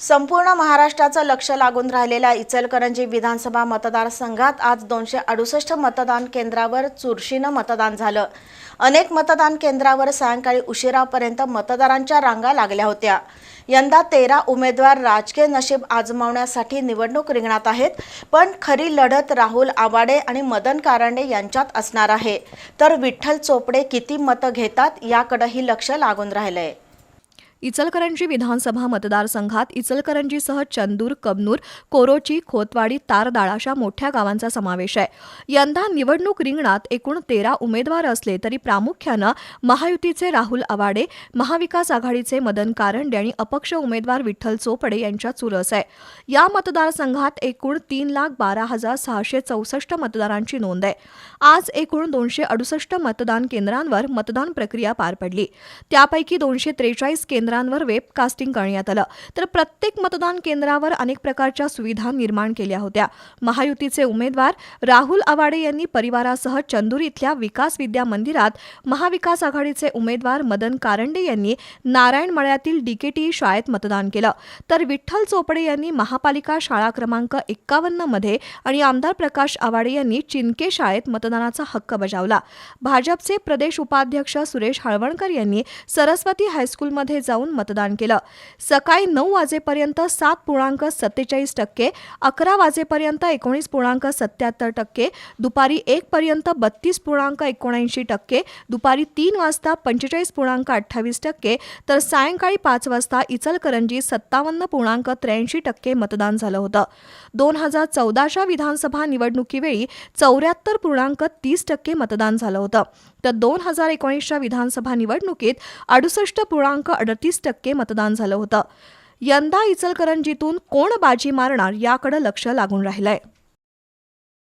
संपूर्ण महाराष्ट्राचं लक्ष लागून राहिलेल्या इचलकरंजी विधानसभा मतदारसंघात आज दोनशे अडुसष्ट मतदान केंद्रावर चुरशीनं मतदान झालं. अनेक मतदान केंद्रावर सायंकाळी उशिरापर्यंत मतदारांच्या रांगा लागल्या होत्या. यंदा तेरा उमेदवार राजकीय नशीब आजमावण्यासाठी निवडणूक रिंगणात आहेत पण खरी लढत राहुल आवाडे आणि मदन कारंडे यांच्यात असणार आहे. तर विठ्ठल चोपडे किती मतं घेतात याकडेही लक्ष लागून राहिलंय. इचलकरंजी विधानसभा मतदारसंघात इचलकरंजीसह चंदूर कबनूर कोरोची खोतवाडी तारदाळ अशा मोठ्या गावांचा समावेश आहे. यंदा निवडणूक रिंगणात एकूण तेरा उमेदवार असले तरी प्रामुख्यानं महायुतीचे राहुल आवाडे महाविकास आघाडीचे मदन कारंडे आणि अपक्ष उमेदवार विठ्ठल चोपडे यांच्या चुरस आहे. या मतदारसंघात एकूण तीन लाख बारा हजार सहाशे चौसष्ट मतदारांची नोंद आहे. आज एकूण दोनशे अडुसष्ट मतदान केंद्रांवर मतदान प्रक्रिया पार पडली. त्यापैकी दोनशे त्रेचाळीस केंद्र केंद्रांवर वेबकास्टिंग करण्यात आलं. तर प्रत्येक मतदान केंद्रावर अनेक प्रकारच्या सुविधा निर्माण केल्या होत्या. महायुतीचे उमेदवार राहुल आवाडे यांनी परिवारासह चंदूर इथल्या विकास विद्या मंदिरात महाविकास आघाडीचे उमेदवार मदन कारंडे यांनी नारायण मळ्यातील डीकेटी शाळेत मतदान केलं. तर विठ्ठल चोपडे यांनी महापालिका शाळा क्रमांक एक्कावन्नमध्ये आणि आमदार प्रकाश आवाडे यांनी चिनके शाळेत मतदानाचा हक्क बजावला. भाजपचे प्रदेश उपाध्यक्ष सुरेश हळवणकर यांनी सरस्वती हायस्कूलमध्ये जाऊन मतदान केलं. सकाळी नऊ वाजेपर्यंत सात पूर्णांक सत्तेचाळीस टक्के अकरा वाजेपर्यंत एकोणीस पूर्णांक सत्याहत्तर टक्के दुपारी एक पर्यंत बत्तीस पूर्णांक एकोणऐंशी टक्के दुपारी तीन वाजता पंचेचाळीस पूर्णांक अठ्ठावीस टक्के तर सायंकाळी पाच वाजता इचलकरंजी सत्तावन्न पूर्णांक त्र्याऐंशी टक्के मतदान झालं होतं. दोन हजार चौदाच्या विधानसभा निवडणुकीवेळी चौऱ्याहत्तर पूर्णांक तीस टक्के मतदान झालं होतं. तर दोन हजार एकोणीसच्या विधानसभा निवडणुकीत अडुसष्ट पूर्णांक अडतीस टक्के मतदान झालं होतं. यंदा इचलकरंजीतून कोण बाजी मारणार याकडे लक्ष लागून राहिलंय.